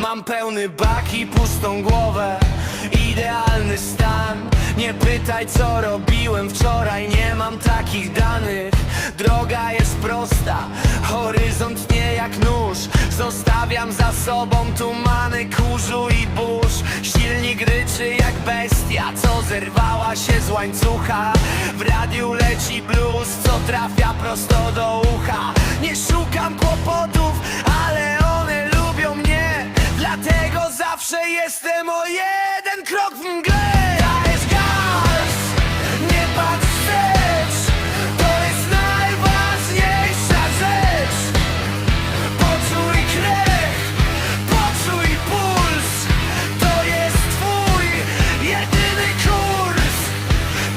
Mam pełny bak i pustą głowę. Idealny stan. Nie pytaj co robiłem wczoraj. Nie mam takich danych. Droga jest prosta. Horyzont nie jak nóż. Zostawiam za sobą tumany kurzu i burz. Silnik ryczy jak bestia. Co zerwała się z łańcucha? W radiu leci blues Co trafia prosto do ucha. Nie szukam kłopotów zawsze jestem o jeden krok w mgle. Dajesz gaz Nie patrz wstecz To jest najważniejsza rzecz. Poczuj poczuj puls To jest twój jedyny kurs.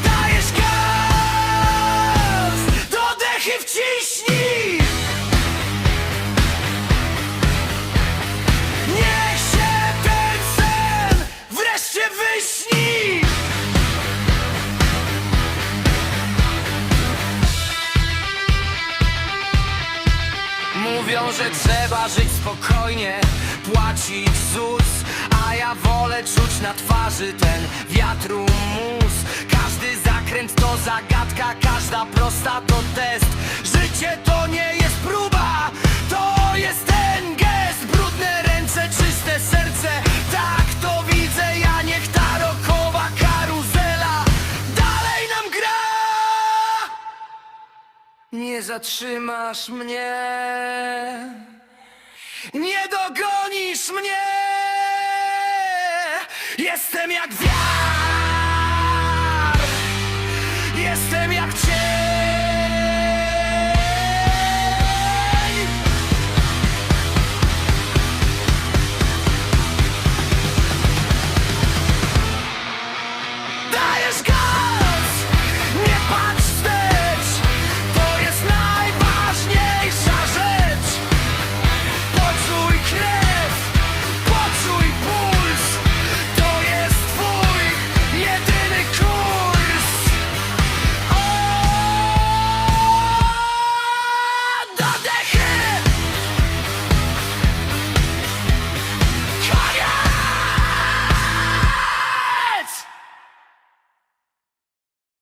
Dajesz gaz, do Mówią, że trzeba żyć spokojnie, płacić ZUS A ja wolę czuć na twarzy ten wiatru mus. Każdy zakręt to zagadka, każda prosta to test. Życie to nie jest próba, Nie zatrzymasz mnie, nie dogonisz mnie. Jestem jak wiatr, jestem jak cień. Dajesz gaz!